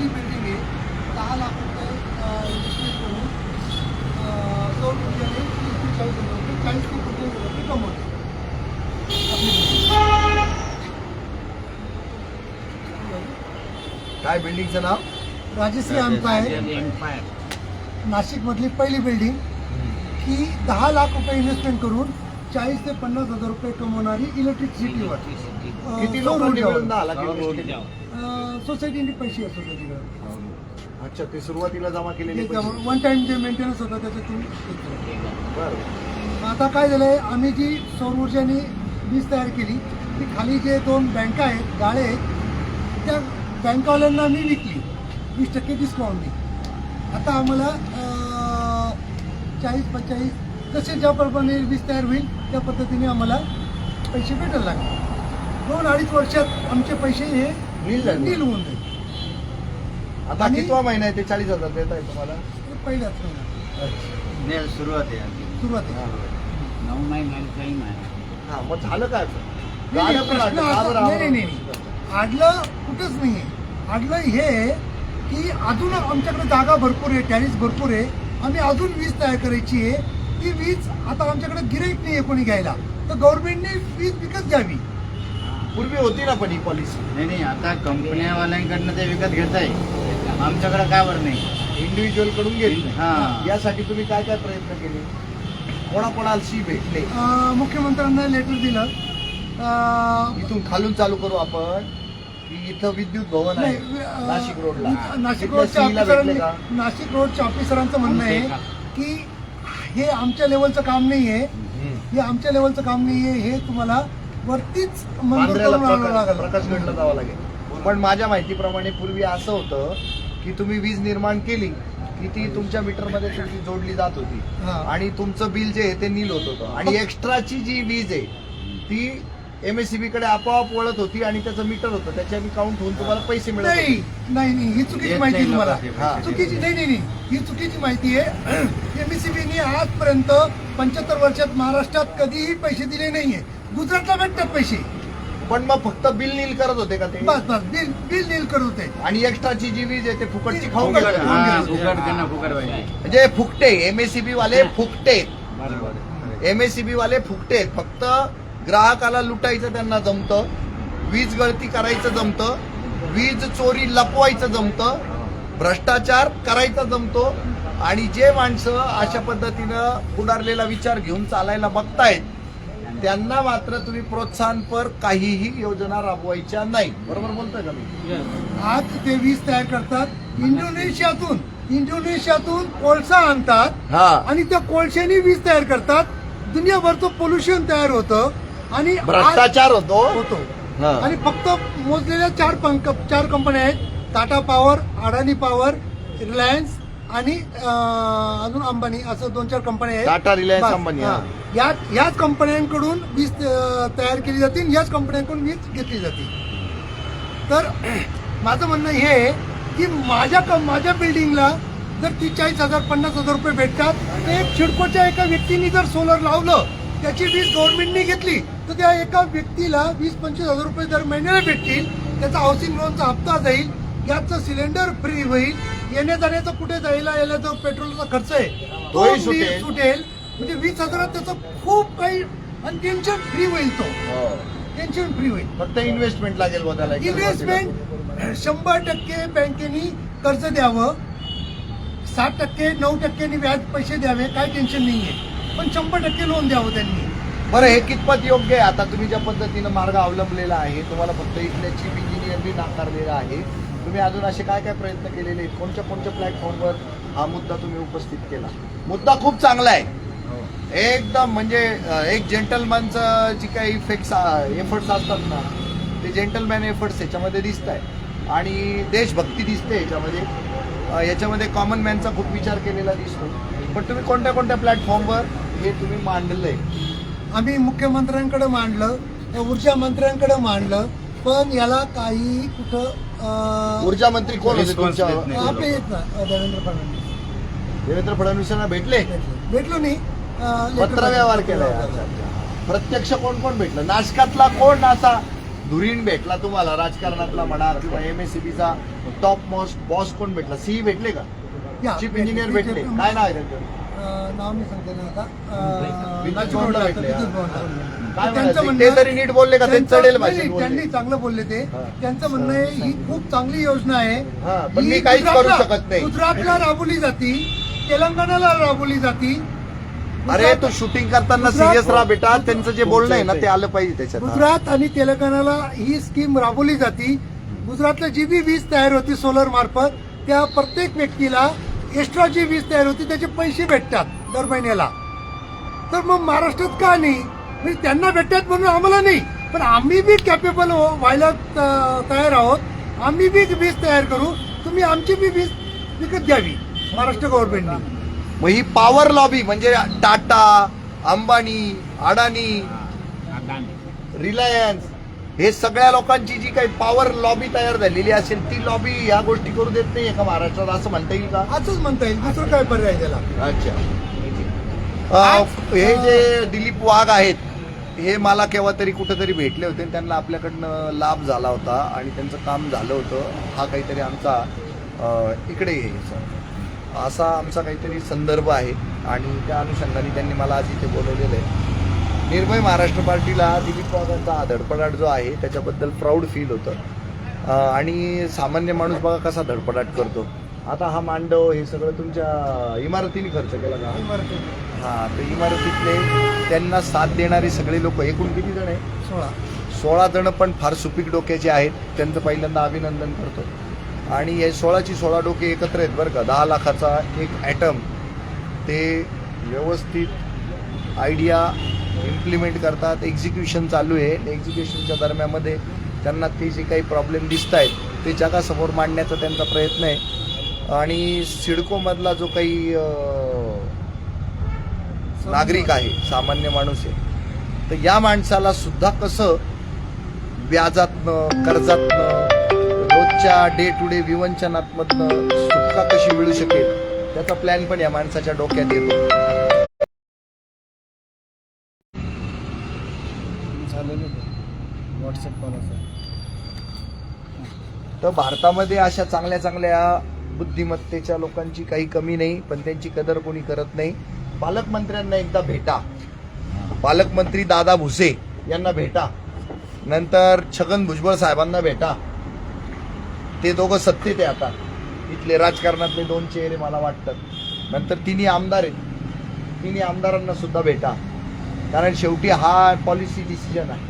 पहिली बिल्डिंग आहे. दहा लाख रुपये इन्व्हेस्टमेंट करून अं, सौर ऊर्जेने तीस ते चाळीस हजार रुपये चाळीस ते पन्नास हजार रुपये कमवते. काय बिल्डिंगचं नाव? राजश्री एम्पायर नाशिकमधली पहिली बिल्डिंग ही दहा लाख रुपये इन्व्हेस्टमेंट करून चाळीस ते पन्नास हजार रुपये कमवणारी इलेक्ट्रिसिटीवर किती लोकांनी मिळून केले? सोसायटीने पैसे असतो त्याच्याकडे अच्छा ते सुरुवातीला जमा केलेले पैसे. वन टाइम जे मेंटेनन्स होतं त्याच्यातून घेतलं. बरं आता काय झालंय आम्ही जी सौर ऊर्जेने वीज तयार केली ती खाली जे दोन बँका आहेत गाळे आहेत त्या बँकवाल्यांना मी विकली वीस टक्के डिस्काउंटनी आता आम्हाला अं, चाळीस पंचेचाळीस जसे ज्याप्रमाणे वीज तयार होईल त्या पद्धतीने आम्हाला पैसे भेटायला लागले दोन अडीच वर्षात आमचे पैसे हे नील झाले. नील होऊन जाईल. आता आणि- कितवा महिना आहे ते चाळीस हजार देत आहे तुम्हाला? हे पहिल्याच महिन्यात. नाही सुरुवात आहे आधी. सुरुवातीला नऊ महिन्याला टाईम आहे हा मग झालं काय नाही, गाड्या नाही, पण प्रश्न आल्या. का असा- बरं नाही, नाही, नाही, आम्हाला? नाही. आडलं कुठंच नाही आहे आडलं हे आहे की अजून आमच्याकडे जागा भरपूर आहे टॅरिस भरपूर आहे. आम्ही अजून वीज तयार करायची आहे. ती वीज आता आमच्याकडे गिराईक नाही आहे कोणी घ्यायला. तर गव्हर्नमेंटने वीज विकत घ्यावी. पूर्वी होती ना पण ही पॉलिसी नाही नाही आता कंपन्यावाल्यांकडनं ते विकत घेत आहे आमच्याकडे का बरं नाही. इंडिव्हिज्युअलकडून घेतली हा. यासाठी तुम्ही काय काय प्रयत्न केले? कोणाकोणाशी भेटले? अं, मुख्यमंत्र्यांना लेटर दिलं. अं, इथून खालून चालू करू आपण. की इथं विद्युत भवन नाही, आहे अं, नाशिक रोडला. नाशिक तिथल्या रोडच्या भेटले ऑफिसरांनी नाशिक रोडच्या ऑफिसरांचं म्हणणं आहे? की हे आमच्या लेवलचं काम नाही आहे हे आमच्या लेवलचं काम नाही आहे हे तुम्हाला वरतीच मंजूर बांद्र्याला करून आणावं प्रकाश लागेल प्रकाशगडला जावं लागेल. पण माझ्या माहितीप्रमाणे पूर्वी असं होतं की तुम्ही वीज निर्माण केली की ती तुमच्या मीटरमध्ये तुमची जोडली जात होती. हा. आणि तुमचं बिल जे आहे ते नील होत होतं. आणि एक्स्ट्राची जी वीज आहे ती एमएससीबी कडे आपोआप वळत होती आणि त्याचं मीटर होतं. त्याच्या काउंट होऊन तुम्हाला पैसे मिळत नाही होते. नाही नाही. ही चुकीची माहिती आहे तुम्हाला. हा. चुकीची नाही नाही नाही. ही चुकीची माहिती आहे. एमएससीबीने आजपर्यंत पंच्याहत्तर वर्षात महाराष्ट्रात कधीही पैसे दिले नाहीये. गुजरातला भेटतात पैसे. पण मग फक्त बिल नील करत होते का ते? बस बस बिल बिल नील करत होते. आणि एक्स्ट्राची जी वीज आहे ते फुकटची खाऊन फुकट, घेतात. हा. फुकट त्यांना फुकट पाहिजे. म्हणजे फुकटे एमएससीबी वाले फुकटे. बरोबर. एमएससीबी वाले फुकटे. आहेत. फक्त ग्राहकाला लुटायचं त्यांना जमतं वीज गळती करायचं जमतं वीज चोरी लपवायचं जमतं भ्रष्टाचार करायचा जमतो. आणि जे माणसं अशा पद्धतीनं पुढारलेला विचार घेऊन चालायला बघतायत त्यांना मात्र तुम्ही प्रोत्साहनपर काहीही योजना राबवायच्या नाही. बरोबर बोलतोय का मी? आज ते वीज तयार करतात. इंडोनेशियातून इंडोनेशियातून कोळसा आणतात हा. आणि त्या कोळशाने वीज तयार करतात. दुनियाभरचं पोल्युशन तयार होतं आणि आज- भ्रष्टाचार होतो. होतो. हा. आणि फक्त मोजलेल्या चार पंक चार कंपन्या आहेत. Tata power Adani power Reliance आणि अजून अंबानी असं दोन चार कंपन्या आहेत टाटा, रिलायन्स, बस, अंबानी, हा. हा. या याच कंपन्यांकडून वीज अं, तयार केली जाते आणि याच कंपन्यांकडून वीज घेतली जाते तर माझं म्हणणं हे आहे की माझ्या क- माझ्या बिल्डिंगला जर तीस चाळीस हजार पन्नास हजार रुपये भेटतात तर एक चिडकोच्या एका व्यक्तीने जर सोलर लावलं त्याची वीज गव्हर्नमेंटने घेतली तर त्या एका व्यक्तीला वीस पंचवीस हजार रुपये दर महिन्याला भेटतील त्याचा हाऊसिंग लोनचा हप्ता जाईल गॅसचं सिलेंडर फ्री होईल. येण्या जाण्याचा कुठे जायला यायला जो पेट्रोलचा खर्च आहे? तो तोही सुटेल. सुटेल. म्हणजे वीस हजारात त्याचं खूप काही आणि टेन्शन फ्री होईल तो. टेन्शन फ्री होईल. फक्त इन्व्हेस्टमेंट लागेल बुवा त्याला. इन्व्हेस्टमेंट शंभर टक्के बँकेनी कर्ज द्यावं. साठ टक्के नऊ टक्क्यांनी व्याज पैसे द्यावे. काय टेन्शन नाहीये. पण शंभर टक्के लोन द्यावं त्यांनी. बरं हे कितपत योग्य आहे? आता तुम्ही ज्या पद्धतीनं मार्ग अवलंबलेला आहे तुम्हाला फक्त इथल्या चीफ इंजिनियरनी नाकारलेला आहे. तुम्ही अजून असे काय काय प्रयत्न केलेले आहेत? कोणत्या कोणत्या प्लॅटफॉर्मवर हा मुद्दा तुम्ही उपस्थित केला? मुद्दा खूप चांगला आहे. एकदम म्हणजे एक जेंटलमॅनचं जी काही इफेक्ट्स एफर्ट्स असतात ना ते जेंटलमॅन एफर्ट्स याच्यामध्ये दिसत आहे आणि देशभक्ती दिसते याच्यामध्ये. याच्यामध्ये कॉमन मॅनचा खूप विचार केलेला दिसतो. पण तुम्ही कोणत्या कोणत्या प्लॅटफॉर्मवर हे तुम्ही मांडलंय? आम्ही मुख्यमंत्र्यांकडे मांडलं ऊर्जा मंत्र्यांकडे मांडलं पण याला काही कुठं ऊर्जा मंत्री कोण होते तुमच्या. आपले येत ना देवेंद्र फडणवीस. देवेंद्र फडणवीसांना भेटले? भेटलो नाही. पत्रव्यवहार केलाय अच्छा, अच्छा. प्रत्यक्ष कोण कोण भेटलं? नाशकातला कोण असा धुरीण भेटला तुम्हाला? राजकारणातला म्हणा किंवा एमएससीबीचा टॉप मोस्ट बॉस कोण भेटला? सीई भेटले का? चीफ इंजिनियर भेटले. काय नाव आहे त्यांचं? नाव मी सांगते ना आता. भेटले, हा. काय त्यांचं म्हणायचं? म्हणणं- ते तरी नीट बोलले का? ते त्यांचं- चढेल नाही, भाषेत नाही, बोलले. त्यांनी चांगलं बोलले ते हा. त्यांचं म्हणणं आहे ही खूप चांगली योजना आहे हा, पण ही मी काहीच करू गुजरातला- शकत नाही. गुजरातला राबवली जाती तेलंगणाला राबवली जाती अरे गुजरात- तू शूटिंग करताना गुजरात- सिरियस राहा बेटा त्यांचं जे बोलणं आहे ना ते आलं पाहिजे त्याच्यात हा. गुजरात आणि तेलंगणाला ही स्कीम राबवली जाती गुजरातला जी बी वीज तयार होती सोलर मार्फत त्या प्रत्येक व्यक्तीला एक्स्ट्रा जी वीज तयार होती त्याचे पैसे भेटतात दर महिन्याला तर मग महाराष्ट्रात का नाही म्हणजे त्यांना भेटतात म्हणून आम्हाला नाही. पण आम्ही बी कॅपेबल व्हायला त- तयार आहोत. आम्ही बी वीज तयार करू. तुम्ही आमची बी वीज विकत घ्यावी महाराष्ट्र गव्हर्नमेंटने मग ही पॉवर लॉबी म्हणजे टाटा अंबानी अडानी रिलायन्स हे सगळ्या लोकांची जी काही पॉवर लॉबी तयार झालेली असेल ती लॉबी ह्या गोष्टी करू देत नाहीये का महाराष्ट्रात असं म्हणता येईल का? असंच म्हणता येईल. दुसरं काय पर्याय त्याला? अच्छा. हे जे दिलीप वाघ आहेत हे मला केव्हा तरी कुठेतरी भेटले होते आणि त्यांना आपल्याकडनं लाभ झाला होता आणि त्यांचं काम झालं होतं. हा काहीतरी आमचा इकडे ये सर. असा आमचा काहीतरी संदर्भ आहे आणि त्या अनुषंगाने त्यांनी मला आज इथे बोलवलेलं आहे. निर्भय महाराष्ट्र पार्टीला दिलीप पवारांचा हा धडपडाट जो आहे त्याच्याबद्दल प्राऊड फील होतं. आणि सामान्य माणूस बघा कसा धडपडाट करतो. आता हा मांडव हे सगळं तुमच्या इमारतीने खर्च केला का? हा तर इमारतीतले त्यांना साथ देणारे सगळे लोक एकूण किती जण आहे सोळा. सोळा जण पण फार सुपीक डोक्याचे आहेत त्यांचं पहिल्यांदा अभिनंदन करतो. आणि हे सोळाची सोळा डोके एकत्र आहेत बरं का. दहा लाखाचा एक ॲटम ते व्यवस्थित आयडिया इम्प्लिमेंट करतात. एक्झिक्युशन चालू आहे. एक्झिक्युशनच्या दरम्यामध्ये त्यांना ते जे काही प्रॉब्लेम दिसत आहेत ते जगासमोर मांडण्याचा त्यांचा प्रयत्न आहे. आणि सिडकोमधला जो काही नागरिक आहे सामान्य माणूस आहे. तर या माणसाला सुद्धा कसं व्याजातनं कर्जातनं रोजच्या डे टू डे विवंचनात्मधनं सुटका कशी मिळू शकेल त्याचा प्लॅन पण या माणसाच्या डोक्यात येतो. तर भारतामध्ये अशा चांगल्या चांगल्या बुद्धिमत्तेच्या लोकांची काही कमी नाही पण त्यांची कदर कोणी करत नाही. पालकमंत्र्यांना एकदा भेटा. पालकमंत्री दादा भुसे यांना भेटा. नंतर छगन भुजबळ साहेबांना भेटा. ते दोघं सत्तेत आहे आता. इथले राजकारणातले दोन चेहरे मला वाटतात. नंतर तिन्ही आमदार आहेत. तिन्ही आमदारांना सुद्धा भेटा. कारण शेवटी हा पॉलिसी डिसिजन आहे.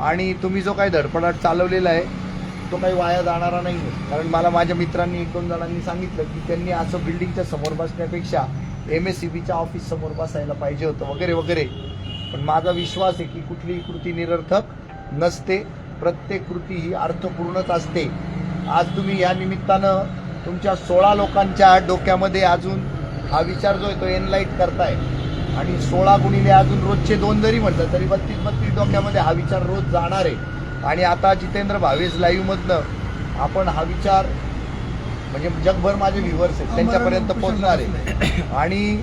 आणि तुम्ही जो काही धडपडाट चालवलेला आहे तो काही वाया जाणारा नाही आहे कारण मला माझ्या मित्रांनी एक दोन जणांनी सांगितलं की त्यांनी असं बिल्डिंगच्या समोर बसण्यापेक्षा एम एस सी बीच्या ऑफिस समोर बसायला पाहिजे होतं वगैरे वगैरे. पण माझा विश्वास आहे की कुठलीही कृती निरर्थक नसते. प्रत्येक कृती ही अर्थपूर्णच असते. आज तुम्ही या निमित्तानं तुमच्या सोळा लोकांच्या डोक्यामध्ये अजून हा विचार जो आहे तो एनलाईट करताय. आणि सोळा गुणिले अजून रोजचे दोन जरी म्हटलं तरी बत्तीस बत्तीस डोक्यामध्ये हा विचार रोज जाणार आहे. आणि आता जितेंद्र भावेश लाईव्हमधनं आपण हा विचार म्हणजे जगभर माझे व्ह्युअर्स आहेत त्यांच्यापर्यंत पोहोचणार आहे. आणि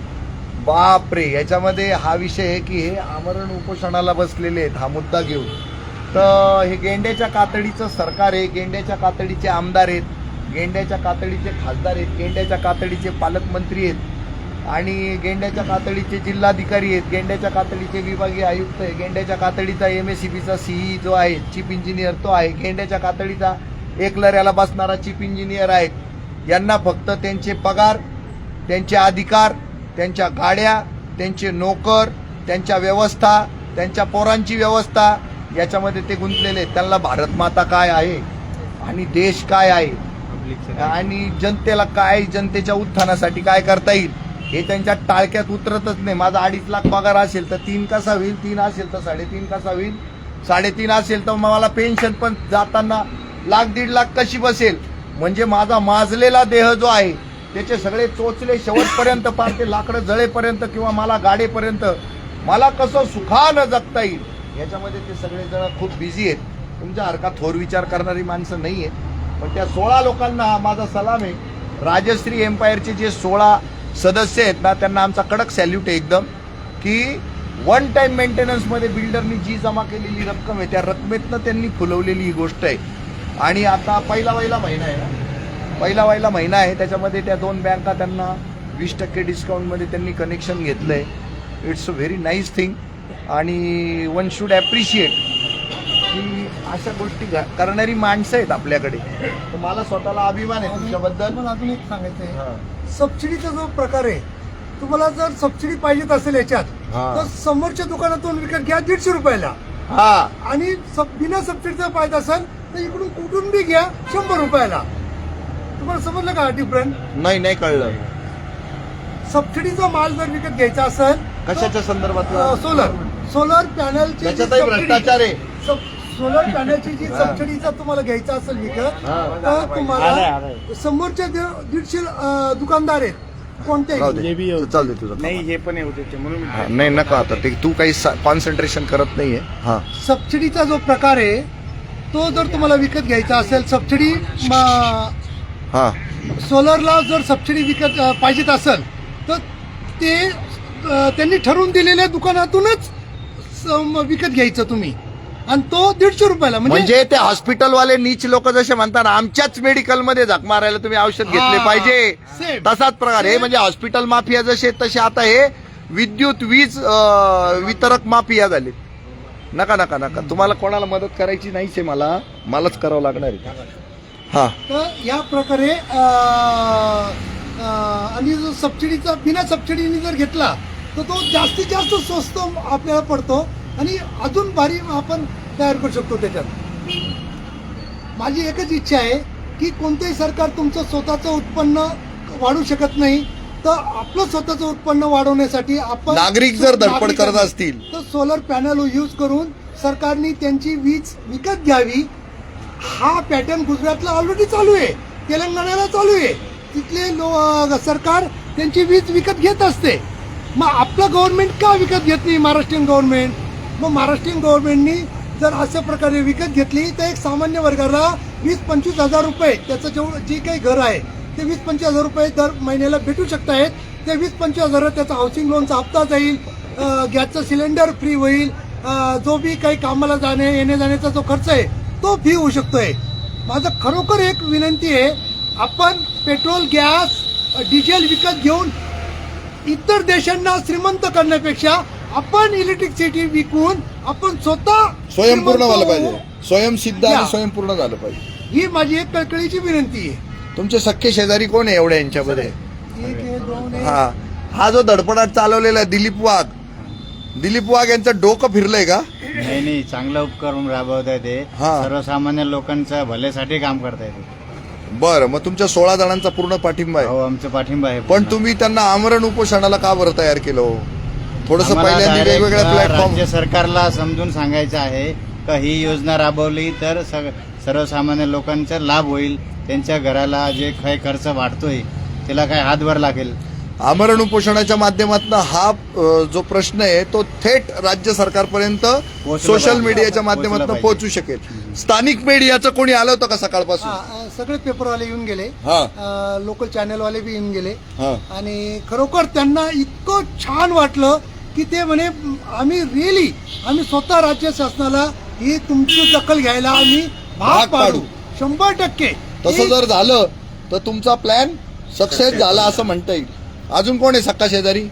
बाप रे याच्यामध्ये हा विषय आहे की हे आमरण उपोषणाला बसलेले आहेत हा मुद्दा घेऊन. तर हे गेंड्याच्या कातडीचं सरकार आहे गेंड्याच्या कातडीचे आमदार आहेत गेंड्याच्या कातडीचे खासदार आहेत गेंड्याच्या कातडीचे पालकमंत्री आहेत आणि गेंड्याच्या कातडीचे जिल्हाधिकारी आहेत गेंड्याच्या कातडीचे विभागीय आयुक्त आहे गेंड्याच्या कातडीचा एम एस सी बीचा सीई जो आहे चीफ इंजिनियर तो आहे गेंड्याच्या कातडीचा एक लऱ्याला बसणारा चीफ इंजिनियर आहेत यांना फक्त त्यांचे पगार त्यांचे अधिकार त्यांच्या गाड्या त्यांचे नोकर त्यांच्या व्यवस्था त्यांच्या पोरांची व्यवस्था याच्यामध्ये ते गुंतलेले त्यांना भारत माता काय आहे आणि देश काय आहे? आणि जनतेला काय जनतेच्या उत्थानासाठी काय करता येईल? हे त्यांच्या टाळक्यात उतरतच नाही. माझा अडीच लाख पगार असेल तर तीन कसा होईल? तीन असेल तर साडेतीन कसा होईल? साडेतीन असेल तर मला पेन्शन पण जाताना लाख दीड लाख कशी बसेल? म्हणजे माझा माजलेला देह जो आहे त्याचे सगळे चोचले शेवटपर्यंत पार ते लाकडं जळेपर्यंत किंवा मला गाडेपर्यंत मला कसं सुखानं जगता येईल याच्यामध्ये ते सगळेजण खूप बिझी आहेत. तुमच्या हरका थोर विचार करणारी माणसं नाही आहेत पण त्या सोळा लोकांना हा माझा सलाम आहे. राजश्री एम्पायरचे जे सोळा सदस्य आहेत ना त्यांना आमचा कडक सॅल्यूट आहे एकदम की वन टाईम मेंटेनन्समध्ये बिल्डरनी जी जमा केलेली रक्कम आहे त्या रकमेतनं त्यांनी फुलवलेली ही गोष्ट आहे. आणि आता पहिला वहिला महिना आहे ना. पहिला वहिला महिना आहे त्याच्यामध्ये त्या दोन बँका त्यांना वीस टक्के डिस्काउंटमध्ये त्यांनी कनेक्शन घेतलं आहे it's a very nice thing आणि वन शुड ॲप्रिशिएट की अशा गोष्टी करणारी माणसं आहेत आपल्याकडे. तर मला स्वतःला अभिमान आहे तुमच्याबद्दल. मला अजून एक सांगायचं हा. आहे सबसिडीचा जो प्रकार आहे तुम्हाला जर सबसिडी पाहिजेत असेल याच्यात. तर समोरच्या दुकानातून विकत घ्या दीडशे रुपयाला. हा. आणि सब बिना सबसिडीचा पाहिजे असेल तर इकडून कुठून बी घ्या शंभर रुपयाला. तुम्हाला समजलं का डिफरंट नाही नाही कळलं. सबसिडीचा माल जर विकत घ्यायचा असेल कशाच्या संदर्भात सोलर सोलर पॅनलची त्याच्यातही भ्रष्टाचार आहे. सोलर पॅनलची जी सबसिडीचा तुम्हाला घ्यायचा असेल विकत हा. तर तुम्हाला. समोरचे दीडशे दुकानदार आहेत. कोणते? तुझं. नाही हे पण येऊ देते म्हणून नाही नका आता. ते तू काही कॉन्सन्ट्रेशन करत नाहीये. हा. सबसिडीचा जो प्रकार आहे तो जर तुम्हाला विकत घ्यायचा असेल सबसिडी हा. सोलरला जर सबसिडी विकत अं, पाहिजेत असेल तर ते अं, त्यांनी ठरवून दिलेल्या दुकानातूनच सम- विकत घ्यायचं तुम्ही. आणि तो दीडशे रुपयाला म्हणजे म्हणजे ते हॉस्पिटलवाले नीच लोक जसे म्हणतात आमच्याच मेडिकलमध्ये झक मारायला तुम्ही औषध घेतले हा, पाहिजे. same. तसाच प्रकार. हे. म्हणजे हॉस्पिटल माफिया जसे तसे आता हे विद्युत वीज अं, वितरक माफिया झाले नका नका नका. तुम्हाला कोणाला मदत करायची नाहीच आहे मला. मलाच करावं लागणार आहे. हा. तर या प्रकारे आणि जो सबसिडीचा बिना सबसिडीने जर घेतला तर तो जास्तीत जास्त स्वस्त आपल्याला पडतो आणि अजून भारी आपण तयार करू शकतो त्याच्यात. माझी एकच इच्छा आहे की कोणतेही सरकार तुमचं स्वतःचं उत्पन्न वाढू शकत नाही तर आपलं स्वतःचं उत्पन्न वाढवण्यासाठी आपण नागरिक जर धडपड करत असतील. तर सोलर पॅनल यूज करून सरकारने त्यांची वीज विकत घ्यावी. हा पॅटर्न गुजरातला ऑलरेडी चालू आहे. तेलंगणाला चालू आहे. तिथले लो सरकार त्यांची वीज विकत घेत असते. मग आपलं गव्हर्नमेंट का विकत घेत नाही महाराष्ट्रीयन गव्हर्नमेंट मग महाराष्ट्रीयन गव्हर्नमेंटनी जर अशा प्रकारे विकत घेतली तर एक सामान्य वर्गाला वीस पंचवीस हजार रुपये त्याचं जेवढं जे काही घर आहे ते वीस पंचवीस हजार रुपये दर महिन्याला भेटू शकत आहेत ते वीस पंचवीस हजार त्याचा हाऊसिंग लोनचा हप्ता जाईल. गॅसचं सिलेंडर फ्री होईल. जो बी काही कामाला जाणे येणे जाण्याचा जो खर्च आहे तो फ्री होऊ शकतोय. माझं खरोखर एक विनंती आहे आपण पेट्रोल गॅस डिझेल विकत घेऊन इतर देशांना श्रीमंत करण्यापेक्षा आपण इलेक्ट्रिसिटी विकून आपण स्वतः स्वयंपूर्ण झालं. पाहिजे. स्वयंसिद्ध आणि. स्वयंपूर्ण झालं पाहिजे. ही माझी एक कळकळीची विनंती आहे. तुमचे सख्खे शेजारी कोण आहे एवढ्या यांच्यामध्ये. हा हा जो धडपडाट चालवलेला आहे दिलीप वाघ दिलीप वाघ यांचं डोकं फिरलंय का नाही नाही चांगला उपक्रम राबवत आहे ते हा. सर्वसामान्य लोकांच्या भल्यासाठी काम करताय ते बरं मग तुमच्या सोळा जणांचा पूर्ण पाठिंबा आहे हो आमचं पाठिंबा आहे पण पूर्ण. तुम्ही त्यांना आमरण उपोषणाला का बरं तयार केलं हो? थोडस आम्हाला पहिल्यांदा direct वेगवेगळ्या प्लॅटफॉर्म सरकारला समजून सांगायचं आहे का ही योजना राबवली तर सग- सर्वसामान्य लोकांचा लाभ होईल. त्यांच्या घराला जे काही खर्च वाढतोय त्याला काय हातभार लागेल? आमरण उपोषणाच्या माध्यमातून हा जो प्रश्न आहे तो थेट राज्य सरकारपर्यंत सोशल. मीडियाच्या माध्यमातून. पोहोचू शकेल. स्थानिक मीडियाचं कोणी आलं होतं का सकाळपासून? सगळे पेपरवाले येऊन गेले. हा. लोकल चॅनलवाले बी येऊन गेले. हा. आणि खरोखर त्यांना इतकं छान वाटलं की ते म्हणे आम्ही रिअली आम्ही स्वतः राज्य शासनाला ही तुमची दखल घ्यायला आम्ही भाग पाडू. शंभर टक्के. तसं जर झालं तर तुमचा प्लॅन सक्सेस झाला असं म्हणता येईल. अजून कोण आहे सक्का शेजारी?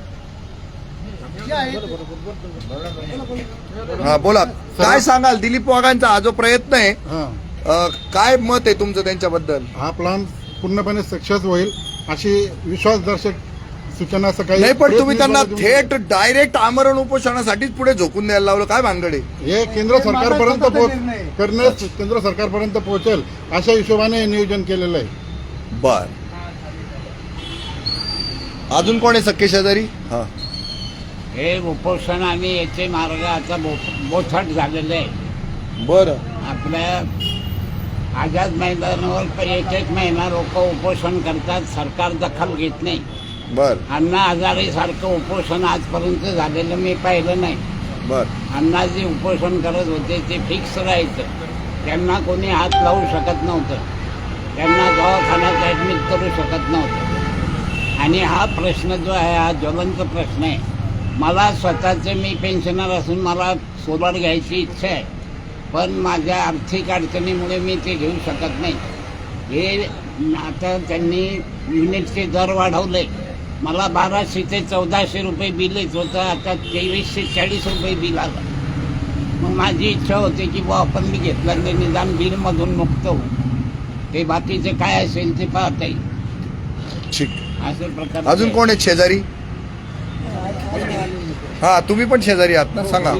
हा बोला. काय सांगाल? दिलीप वाघांचा हा जो प्रयत्न आहे अ, काय मत आहे तुमचं त्यांच्याबद्दल? हा प्लॅन पूर्णपणे सक्सेस होईल अशी विश्वासदर्शक सूचना सकाळी नाही पण तुम्ही त्यांना थेट डायरेक्ट आमरण उपोषणासाठीच पुढे झोकून द्यायला लावलं. काय भानगडे हे केंद्र सरकारपर्यंत पोहोच. करण्यास केंद्र सरकारपर्यंत पोहोचेल अशा हिशोबाने हे नियोजन केलेलं आहे. बर. अजून कोण आहे सख्खे शेजारी? हा. हे उपोषण आणि याचे मार्ग आता बोथट झालेले आहे. बर. आपल्या आझाद मैदानावर एक एक महिना लोक उपोषण करतात सरकार दखल घेत नाही. बर. अण्णा हजारे सारखं उपोषण आजपर्यंत झालेलं मी पाहिलं नाही. बर. अण्णा जे उपोषण करत होते ते फिक्स राहायचं. त्यांना कोणी हात लावू शकत नव्हतं. त्यांना दवाखान्यात ॲडमिट करू शकत नव्हतं. आणि हा प्रश्न जो आहे हा ज्वलंत प्रश्न आहे. मला स्वतःचे मी पेन्शनर असून मला सोलार घ्यायची इच्छा आहे. पण माझ्या आर्थिक अडचणीमुळे मी ते घेऊ शकत नाही. हे आता त्यांनी युनिटचे दर वाढवले. मला बाराशे ते चौदाशे रुपये बिल येत होतं. आता तेवीसशे चाळीस रुपये बिल आलं. मग माझी इच्छा होती की बुवा आपण मी घेतलं ते निदान बिलमधून मुक्त होऊ. ते बाकीचे काय असेल ते पाहता येईल ठीक. असे प्रकार अजून कोण आहेत शेजारी? हा तुम्ही पण शेजारी आहात ना सांगा.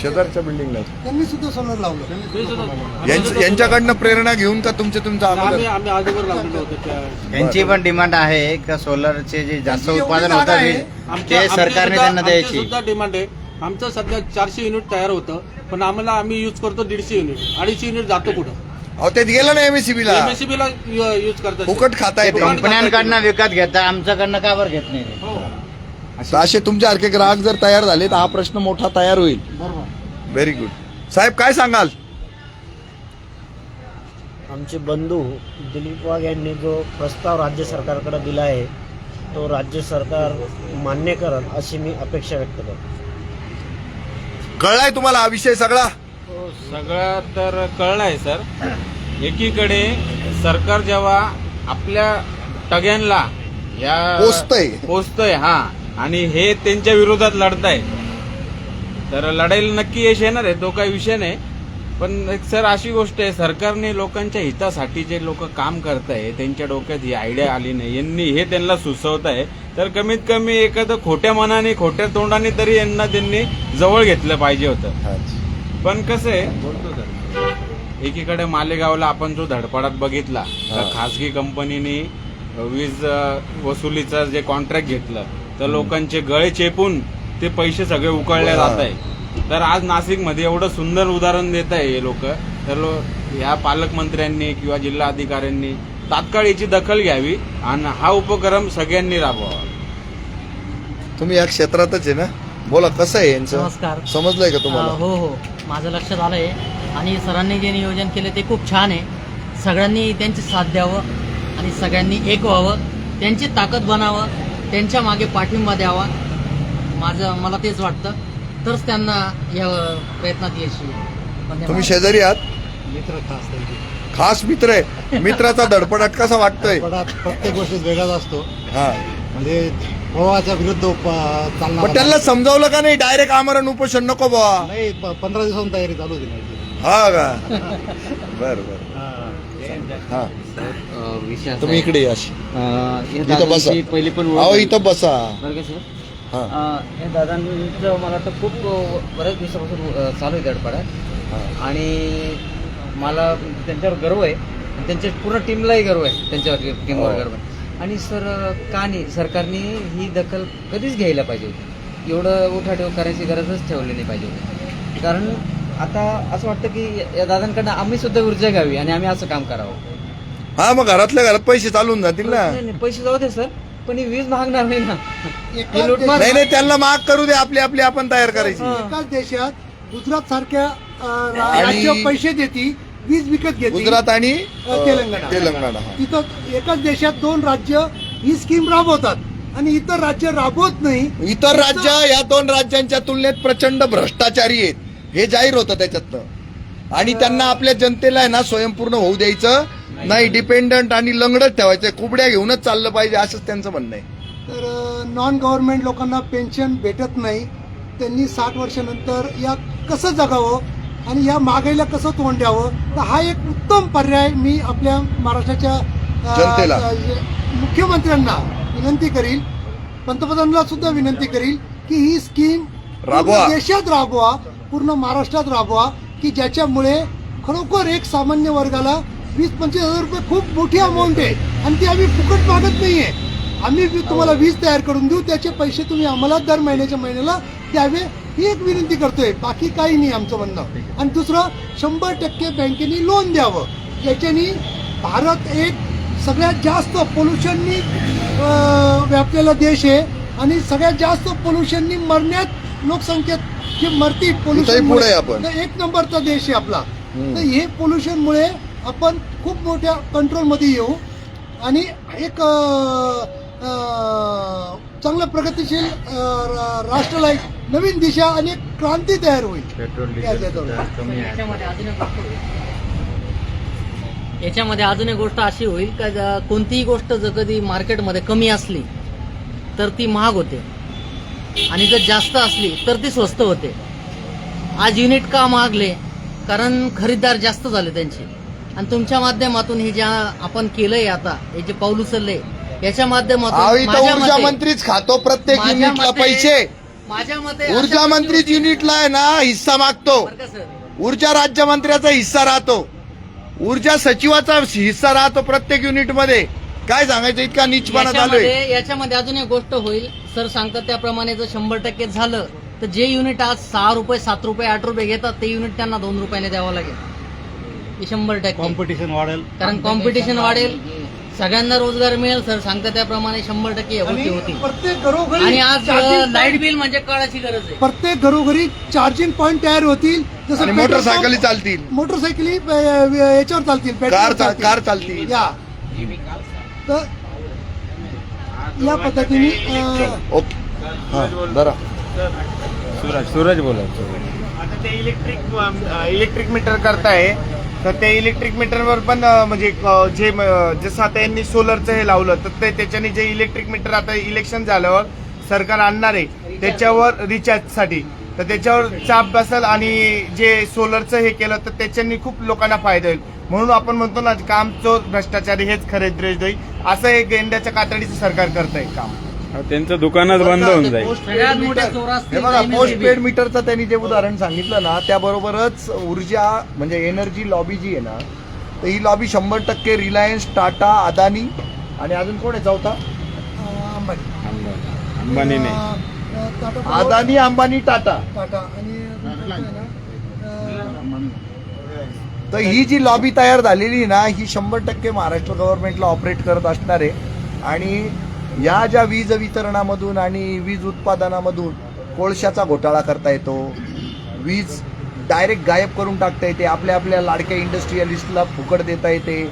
शेजारच्या बिल्डिंगला त्यांनी सुद्धा सोलर लावलं यांच- यांच्याकडनं प्रेरणा घेऊन का तुमचे तुमचं आम्ही अगोदर आम्ही अगोदर लावलेलो होतो त्या यांची पण डिमांड आहे का सोलरचे जे जास्त उत्पादन होतं जागा आहे. ते सरकारने सुद्धा- त्यांना द्यायची सुद्धा डिमांड आहे आमचं सध्या चारशे युनिट तयार होतं पण आम्हाला आम्ही यूज करतो दीडशे युनिट अडीचशे युनिट जातो कुठं अहो ते गेलं ना एमएससीबी ला एमएससीबी ला यूज करतात फुकट खाता येते. फुकट खाता येते. कंपन्यांकडनं विकत घेता आमच्याकडनं का बरं घेत नाही ते? हो. तर असे तुमच्यासारखे ग्राहक जर तयार झाले तर हा प्रश्न मोठा तयार होईल. व्हेरी गुड साहेब काय सांगाल? आमचे बंधू दिलीप वाघ यांनी जो प्रस्ताव राज्य सरकारकडे दिला आहे तो राज्य सरकार मान्य करल अशी मी अपेक्षा व्यक्त करतो. कळलाय तुम्हाला हा विषय सगळा? हो, सगळं तर कळलं आहे सर. एकीकडे सरकार जेव्हा आपल्या टग्यांना या पोचतंय. पोचतंय हा. आणि हे त्यांच्या विरोधात लढताय. तर लढाईला नक्की यश येणार आहे तो काही विषय नाही. पण एक सर अशी गोष्ट आहे सरकारने लोकांच्या हितासाठी जे लोक काम करताय त्यांच्या डोक्यात ही आयडिया आली नाही. यांनी हे त्यांना सुचवत आहे तर कमीत कमी एखादं खोट्या मनाने खोट्या तोंडाने तरी यांना त्यांनी जवळ घेतलं पाहिजे होतं. पण कसं आहे एकीकडे मालेगावला आपण जो धडपडात बघितला तर खासगी कंपनीने वीज वसुलीचं जे कॉन्ट्रॅक्ट घेतलं तर लोकांचे गळे चेपून ते पैसे सगळे उकळले जात आहे तर आज नाशिकमध्ये एवढं सुंदर उदाहरण देत आहे हे लोक. तर लो ह्या पालकमंत्र्यांनी किंवा जिल्हा अधिकाऱ्यांनी तात्काळ याची दखल घ्यावी आणि हा उपक्रम सगळ्यांनी राबवावा. तुम्ही या क्षेत्रातच आहे ना? बोला कसं आहे यांचं? नमस्कार. समजलंय का अ, तुम्हाला हो हो. माझं लक्षात आलं आहे आणि सरांनी जे नियोजन केलं ते खूप छान आहे. सगळ्यांनी त्यांची साथ द्यावं आणि सगळ्यांनी एक व्हावं. त्यांची ताकद बनावं. त्यांच्या मागे पाठिंबा द्यावा. माझं मला तेच वाटतं. तरच त्यांना या प्रयत्नात यश येईल. धन्यवाद. तुम्ही शेजारी आहात? खास मित्र आहे. मित्राचा धडपडाट कसा वाटतोय? प्रत्येक गोष्टीत वेगळाच असतो. हा. म्हणजे प्रवाहाच्या विरुद्ध पण त्यांना समजावलं का नाही? डायरेक्ट आमरण उपोषण नको बुवा. नाही प- पंधरा दिवसांनी तयारी चालू होती. हा का? बर बर. हा. तुम्ही इकडे या. अशी. इथं बसा. पहिली पण अहो इथं बसा. हा. हे दादांचं मला वाटतं खूप बऱ्याच दिवसापासून चालू आहे धडपडात आणि मला त्यांच्यावर गर्व आहे. आणि त्यांच्या पूर्ण टीमलाही गर्व आहे. त्यांच्यावर टीमवर हो. गर्व आहे. आणि सर का नाही? सरकारने ही दखल कधीच घ्यायला पाहिजे होती. एवढं उठाठेव करायची गरजच ठेवली नाही पाहिजे होती. कारण आता असं वाटतं की या दादांकडनं आम्ही सुद्धा ऊर्जा घ्यावी आणि आम्ही असं काम करावं. हा मग घरातल्या घरात पैसे चालून जातील ना. नाही, नाही, पैसे जाऊ दे सर. पण ही वीज महागणार नाही ना. नाही नाही त्यांना माग करू दे आपली आपली आपण तयार करायची. एकाच देशात गुजरात सारख्या आणि- राज्य पैसे देती वीज विकत घेते गुजरात आणि अ, तेलंगणा. तेलंगणा हा. तिथं एकाच देशात दोन राज्य ही स्कीम राबवतात. आणि इतर राज्य राबवत नाही. इतर राज्य या दोन राज्यांच्या तुलनेत प्रचंड भ्रष्टाचारी आहेत. हे जाहीर होतं त्याच्यातनं. आणि त्यांना आपल्या जनतेला आहे ना स्वयंपूर्ण होऊ द्यायचं. नाही. डिपेंडंट आणि लंगडच ठेवायचं. कुबड्या घेऊनच चाललं पाहिजे असंच त्यांचं म्हणणं आहे. तर नॉन गव्हर्नमेंट लोकांना पेन्शन भेटत नाही. त्यांनी साठ वर्षानंतर या कसं जगावं आणि या महागाईला कसं तोंड द्यावं? तर हा एक उत्तम पर्याय मी आपल्या महाराष्ट्राच्या अ, जनतेला. अ, मुख्यमंत्र्यांना विनंती करील पंतप्रधानांना सुद्धा विनंती करील की ही स्कीम राबवा. पूर्ण देशात राबवा पूर्ण महाराष्ट्रात राबवा की ज्याच्यामुळे खरोखर एक सामान्य वर्गाला वीस पंचवीस हजार रुपये खूप मोठी अमाऊंट आहे. आणि ती आम्ही फुकट मागत नाहीये. आम्ही वी- तुम्हाला वीज तयार करून देऊ. त्याचे पैसे तुम्ही आम्हाला दर महिन्याच्या महिन्याला द्यावे ही एक विनंती करतोय. बाकी काही नाही आमचं म्हणणं. आणि दुसरं शंभर टक्के बँकेने लोन द्यावं. याच्यानी भारत एक सगळ्यात जास्त पोल्युशननी व्यापलेला देश आहे. आणि सगळ्यात जास्त पोल्युशननी मरण्यात लोकसंख्येत जे मरती पोल्युशन आहे. एक नंबरचा देश आहे आपला. तर हे पोल्युशनमुळे आपण खूप मोठ्या कंट्रोलमध्ये येऊ. आणि एक चांगलं प्रगतिशील राष्ट्राला एक नवीन दिशा आणि एक क्रांती तयार होईल. पेट्रोल याच्यामध्ये अजून एक गोष्ट होईल. याच्यामध्ये अजून एक गोष्ट अशी होईल का ज- कोणतीही गोष्ट जर कधी मार्केटमध्ये कमी असली तर ती महाग होते. आणि जर जास्त असली तर ती स्वस्त होते. आज युनिट का महागले? कारण खरीददार जास्त झाले त्यांचे. आणि तुमच्या माध्यमातून हे ज्या आपण केलंय आता हे जे पाऊल उचलले याच्या माध्यमातून माझ्या ऊर्जा मते- मंत्रीच खातो प्रत्येक माझ्या युनिटला मते- पैसे. माझ्या मते ऊर्जा मंत्रीच युनिटला आहे ना हिस्सा मागतो. बरं का सर? ऊर्जा राज्यमंत्र्याचा हिस्सा राहतो. ऊर्जा सचिवाचा हिस्सा राहतो प्रत्येक युनिटमध्ये काय सांगायचं इतका नीचपणा याच्यामध्ये याच्यामध्ये अजून एक गोष्ट होईल. सर सांगतात त्याप्रमाणे जर शंभर टक्के झालं तर जे युनिट आज सहा रुपये सात रुपये आठ रुपये घेतात ते युनिट त्यांना दोन रुपयाने द्यावं लागेल. हे शंभर टक्के. कॉम्पिटिशन वाढेल. कारण कॉम्पिटिशन वाढेल. सगळ्यांना रोजगार मिळेल सर सांगतात त्याप्रमाणे शंभर टक्के या गोष्टी आणि होतील प्रत्येक घरोघरी आणि आज charging लाइट point- बिल म्हणजे काळाची गरज आहे. प्रत्येक घरोघरी चार्जिंग पॉईंट तयार होतील. जसं आणि पेट्रोल मोटरसायकली पंप- चालतील. मोटरसायकली अ, अ, याच्यावर चालतील कार चा- चालतील. कार चालतील. या. तर या पद्धतीने अ, ओके हा, बरं सूरज सूरज बोला. आता ते इलेक्ट्रिक इलेक्ट्रिक मीटर करताय. तर ते इलेक्ट्रिक मीटरवर पण म्हणजे जे जसं आता यांनी सोलरचं हे लावलं तर ते त्याच्याने जे इलेक्ट्रिक मीटर आता इलेक्शन झाल्यावर सरकार आणणार आहे त्याच्यावर रिचार्जसाठी तर त्याच्यावर चाप बसेल आणि जे सोलरचं हे केलं तर त्याच्यानी खूप लोकांना फायदा होईल. म्हणून आपण म्हणतो ना काम चोर भ्रष्टाचारी हेच खरे द्वेषद्रोही असं एक गेंड्याच्या कातडीचं सरकार करत आहे काम. त्यांचं दुकानच बंद होऊन जाईल. हे बघा ते पोस्ट. पेड मीटरचं त्यांनी जे उदाहरण सांगितलं ना त्याबरोबरच ऊर्जा म्हणजे एनर्जी लॉबी जी आहे ना तर ही लॉबी शंभर टक्के रिलायन्स टाटा अदानी आणि अजून कोण आहे चौथा? अंबानी. अंबानी. नाही अदानी अंबानी टाटा टाटा आणि तर ही जी लॉबी तयार झालेली आहे ना ही शंभर टक्के महाराष्ट्र गव्हर्नमेंटला ऑपरेट करत असणार. आहे आणि या ज्या वीज वितरणामधून आणि वीज उत्पादनामधून कोळशाचा घोटाळा करता येतो वीज डायरेक्ट गायब करून टाकता येते आपल्या आपल्या लाडक्या इंडस्ट्रियलिस्टला फुकट देता येते.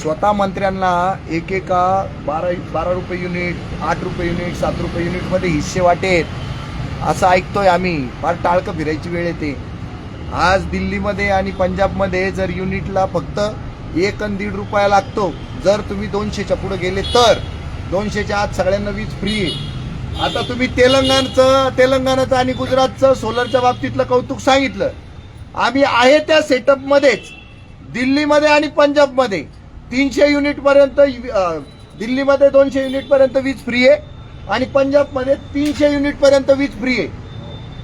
स्वतः मंत्र्यांना एकेका बारा बारा रुपये युनिट आठ रुपये युनिट सात रुपये युनिटमध्ये हिस्से वाटेत असं ऐकतोय आम्ही. फार टाळकं फिरायची वेळ येते. आज दिल्लीमध्ये आणि पंजाबमध्ये जर युनिटला फक्त एक आणि दीड रुपया लागतो जर तुम्ही दोनशेच्या पुढे गेले तर दोनशेच्या आत सगळ्यांना वीज फ्री आहे. आता तुम्ही तेलंगणाचं तेलंगणाचं आणि गुजरातचं सोलरच्या बाबतीतलं कौतुक सांगितलं. आम्ही आहे त्या सेटअपमध्येच दिल्लीमध्ये आणि पंजाबमध्ये. तीनशे युनिटपर्यंत दिल्लीमध्ये दोनशे युनिटपर्यंत वीज फ्री आहे आणि पंजाबमध्ये तीनशे युनिटपर्यंत वीज फ्री आहे.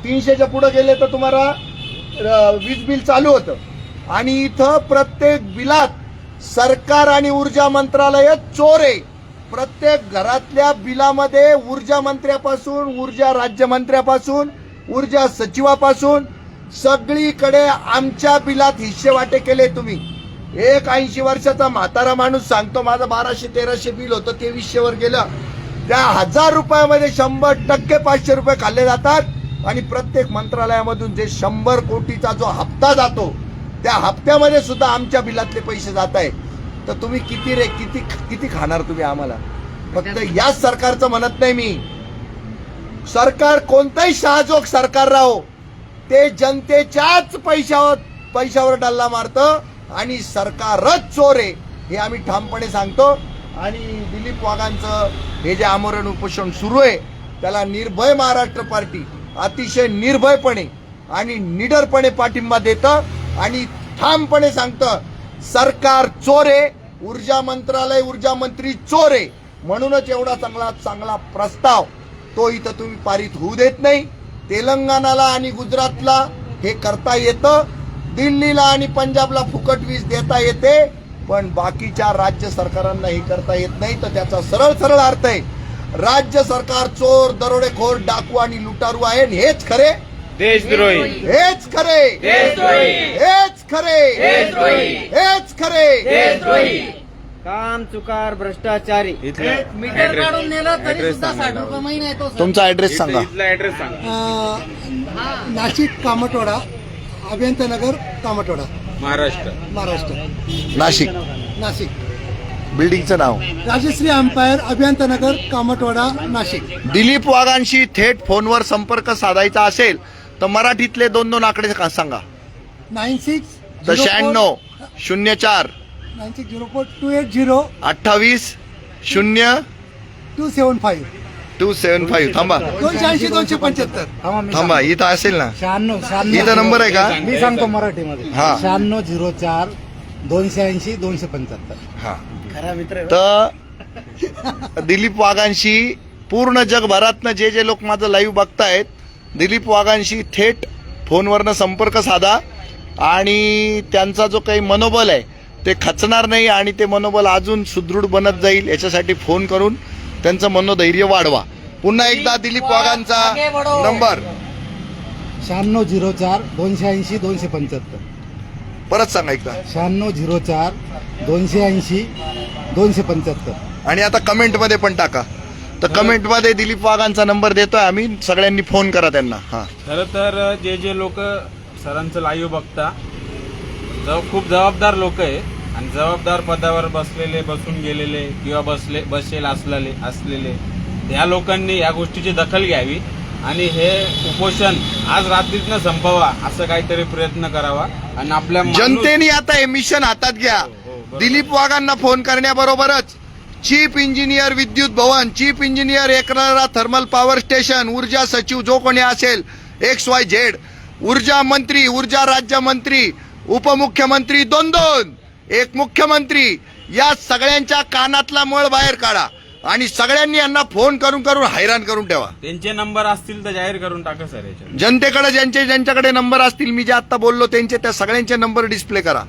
तीनशेच्या पुढं गेले तर तुम्हाला वीज बिल चालू होतं. आणि इथं प्रत्येक बिलात सरकार आणि ऊर्जा मंत्रालय चोर आहे. प्रत्येक घरातल्या बिलामध्ये ऊर्जा मंत्र्यापासून ऊर्जा राज्यमंत्र्यापासून ऊर्जा सचिवापासून सगळीकडे आमच्या बिलात हिस्से वाटे केले तुम्ही. एक ऐंशी वर्षाचा म्हातारा माणूस सांगतो माझं बाराशे तेराशे बिल होतं तेवीसशे वर गेलं. त्या हजार रुपयामध्ये शंभर टक्के पाचशे रुपये खाल्ले जातात आणि प्रत्येक मंत्रालयामधून जे शंभर कोटीचा जो हप्ता जातो त्या हप्त्यामध्ये सुद्धा आमच्या बिलातले पैसे जात आहेत. तर तुम्ही किती रे किती किती खाणार तुम्ही आम्हाला? फक्त याच सरकारचं म्हणत नाही मी. सरकार कोणतंही शहाजोग सरकार राहो. ते जनतेच्याच पैशावर पैशावर डल्ला मारतं आणि सरकारच चोर आहे हे आम्ही ठामपणे सांगतो. आणि दिलीप वाघांचं हे जे आमरण उपोषण सुरू आहे त्याला निर्भय महाराष्ट्र पार्टी अतिशय निर्भयपणे आणि निडरपणे पाठिंबा देतं आणि ठामपणे सांगतं सरकार चोरे ऊर्जा मंत्रालय ऊर्जा मंत्री चोरे. म्हणूनच एवढा चांगला चांगला प्रस्ताव तो इथं तुम्ही पारित होऊ देत नाही. तेलंगणाला आणि गुजरातला हे करता येतं. दिल्लीला आणि पंजाबला फुकट वीज देता येते. पण बाकीच्या राज्य सरकारांना हे करता येत नाही तर त्याचा सरळ सरळ अर्थ आहे. राज्य सरकार चोर दरोडेखोर डाकू आणि लुटारू आहे हेच खरे. देशद्रोही. हेच खरे. हेच खरे. हेच खरे. काम चुकार भ्रष्टाचारी. इथलं मीटर काढून नेलं तरी सुद्धा साठ रुपये महिना येतो सर. तुमचा ऍड्रेस सांगा. इथला ऍड्रेस सांगा. अ, नाशिक कामटवाडा अभियंतानगर कामटवाडा महाराष्ट्र. महाराष्ट्र. नाशिक. नाशिक. बिल्डिंगचं नाव. राजश्री अंपायर अभियंतानगर कामतवाडा नाशिक. दिलीप वाघांशी थेट फोनवर संपर्क साधायचा असेल तर मराठीतले दोन दोन आकडे का- सांगा? नाईन सिक्स तर शहाण्णव शून्य चार. Nine six zero four two eight zero. अठ्ठावीस शून्य. Two seven five. Two seven five. थांबा. दोनशे ऐंशी दोनशे पंच्याहत्तर. थांबा इथं असेल ना. शहाण्णव इथं नंबर आहे का? मी सांगतो मराठीमध्ये. हा. शहाण्णव झिरो चार दोनशे ऐंशी दोनशे पंच्याहत्तर. हा. तर दिलीप वाघांशी पूर्ण जगभरातनं जे जे लोक माझं लाईव्ह बघतायत दिलीप वाघांशी थेट फोनवरनं संपर्क साधा आणि त्यांचा जो काही मनोबल आहे ते खचणार नाही आणि ते मनोबल अजून सुदृढ बनत जाईल याच्यासाठी फोन करून त्यांचं मनोधैर्य वाढवा. पुन्हा एकदा दिलीप वाघांचा नंबर. शहाण्णव झिरो चार दोनशे ऐंशी दोनशे पंच्याहत्तर. परत सांगा एकदा. शहाण्णव झिरो चार दोनशे ऐंशी दोनशे पंच्याहत्तर. आणि आता कमेंटमध्ये पण टाका. तर कमेंटमध्ये दिलीप वाघांचा नंबर देतोय. आम्ही सगळ्यांनी फोन करा त्यांना. हा. खरं तर जे जे लोक सरांचं लाईव्ह बघता जव खूप जबाबदार लोक आहे. आणि जबाबदार पदावर बसलेले बसून गेलेले किंवा बसले बसेल असलेले असलेले या लोकांनी या गोष्टीची दखल घ्यावी. आणि हे उपोषण आज रात्रीतनं संपवा असं काहीतरी प्रयत्न करावा. आणि आपल्या माणूस- जनतेने आता हे मिशन हातात घ्या. दिलीप वाघांना फोन करण्याबरोबरच chief engineer Vidyut Bhavan chief engineer Eknara thermal power station ऊर्जा सचिव जो कोणी असेल एक्स वाय झेड ऊर्जा मंत्री ऊर्जा राज्यमंत्री उपमुख्यमंत्री दोन दोन एक मुख्यमंत्री या सगळ्यांच्या कानातला मळ बाहेर काढा आणि सगळ्यांनी यांना फोन करून करून हैराण करून ठेवा. त्यांचे नंबर असतील तर जाहीर करून टाका सर जनतेकडे ज्यांचे ज्यांच्याकडे नंबर असतील मी जे आता बोललो त्यांचे त्या सगळ्यांचे नंबर डिस्प्ले करा.